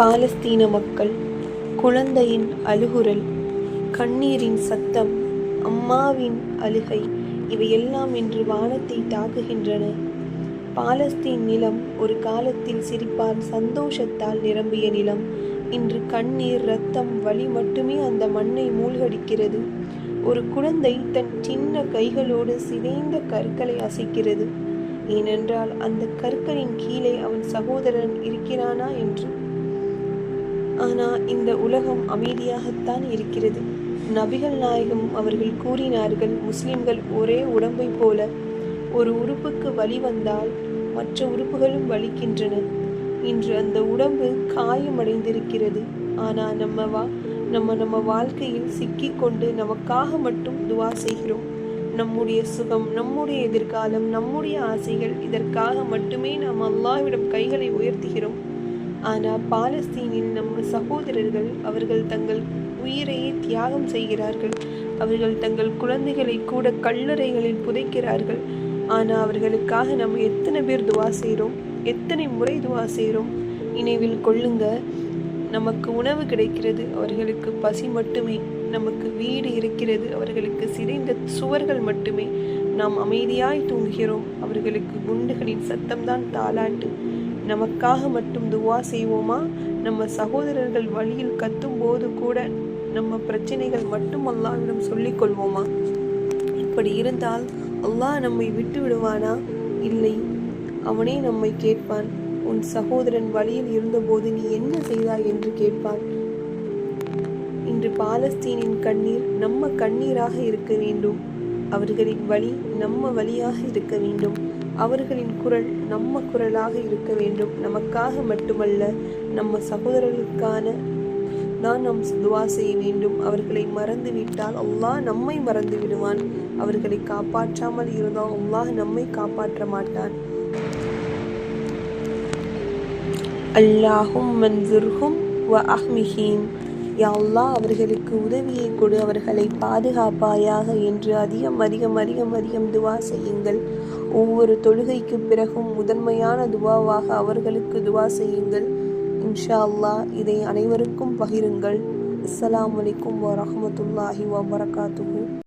பாலஸ்தீன மக்கள் குழந்தையின் அழுகுரல் கண்ணீரின் சத்தம் அம்மாவின் அழுகை இவையெல்லாம் இன்று வானத்தை தாக்குகின்றன. பாலஸ்தீன் நிலம் ஒரு காலத்தில் சிரிப்பால் சந்தோஷத்தால் நிரம்பிய நிலம். இன்று கண்ணீர் ரத்தம் வலி மட்டுமே அந்த மண்ணை மூழ்கடிக்கிறது. ஒரு குழந்தை தன் சின்ன கைகளோடு சிதைந்த கற்களை அசைக்கிறது. ஏனென்றால் அந்த கற்களின் கீழே அவன் சகோதரன் இருக்கிறானா என்று ஆனால் இந்த உலகம் அமைதியாகத்தான் இருக்கிறது. நபிகள் நாயகம் அவர்கள் கூறினார்கள் முஸ்லிம்கள் ஒரே உடம்பை போல ஒரு உறுப்புக்கு வலி வந்தால் மற்ற உறுப்புகளும் வலிக்கின்றன. இன்று அந்த உடம்பு காயமடைந்திருக்கிறது. ஆனால் நம்ம வா நம்ம நம்ம வாழ்க்கையில் சிக்கிக்கொண்டு நமக்காக மட்டும் துவா செய்கிறோம். நம்முடைய சுகம் நம்முடைய எதிர்காலம் நம்முடைய ஆசைகள் இதற்காக மட்டுமே நாம் அல்லாவிடம் கைகளை உயர்த்துகிறோம். ஆனால் பாலஸ்தீனில் நம்ம சகோதரர்கள் அவர்கள் தங்கள் உயிரையே தியாகம் செய்கிறார்கள். அவர்கள் தங்கள் குழந்தைகளை கூட கல்லறைகளில் புதைக்கிறார்கள். ஆனால் அவர்களுக்காக நம்ம எத்தனை பேர் துவா செய்கிறோம் எத்தனை முறை துவா செய்கிறோம் நினைவில் கொள்ளுங்க. நமக்கு உணவு கிடைக்கிறது அவர்களுக்கு பசி மட்டுமே. நமக்கு வீடு இருக்கிறது அவர்களுக்கு சிதைந்த சுவர்கள் மட்டுமே. நாம் அமைதியாய் தூங்குகிறோம். அவர்களுக்கு குண்டுகளின் சத்தம்தான் தாலாட்டு. நமக்காக மட்டும் துவா செய்வோமா? நம்ம சகோதரர்கள் வழியில் கத்தும் போது கூட நம்ம பிரச்சனைகள் மட்டும் அல்லாவிடம் சொல்லிக் கொள்வோமா? இப்படி இருந்தால் அல்லாஹ் நம்மை விட்டு விடுவானா? இல்லை. அவனே நம்மை கேட்பான். உன் சகோதரன் வழியில் இருந்தபோது நீ என்ன செய்தாய் என்று கேட்பான். இன்று பாலஸ்தீனின் கண்ணீர் நம்ம கண்ணீராக இருக்க வேண்டும். அவர்களின் வழி நம்ம வழியாக இருக்க வேண்டும். அவர்களின் குரல் நம்ம குரலாக இருக்க வேண்டும். நமக்காக மட்டுமல்ல நம்ம சகோதரர்களுக்கான தான் நாம் துவா செய்ய வேண்டும். அவர்களை மறந்து விட்டால் அல்லாஹ் நம்மை மறந்து விடுவான். அவர்களை காப்பாற்றாமல் இருந்தால் அல்லாஹ் நம்மை காப்பாற்ற மாட்டான். அல்லாஹும் மன்சுர்ஹும் வ அஹ்மிஹீம். யா அல்லாஹ் அவர்களுக்கு உதவியை கொடு அவர்களை பாதுகாப்பாயாக என்று அதிகம் அதிகம் அதிகம் அதிகம் துவா செய்யுங்கள். ஒவ்வொரு தொழுகைக்கு பிறகும் முதன்மையான துவாவாக அவர்களுக்கு துவா செய்யுங்கள். இன்ஷா அல்லா இதை அனைவருக்கும் பகிருங்கள். அஸ்லாம் அலைக்கும் வரமத்துல்லாஹி வபரகாத்துஹு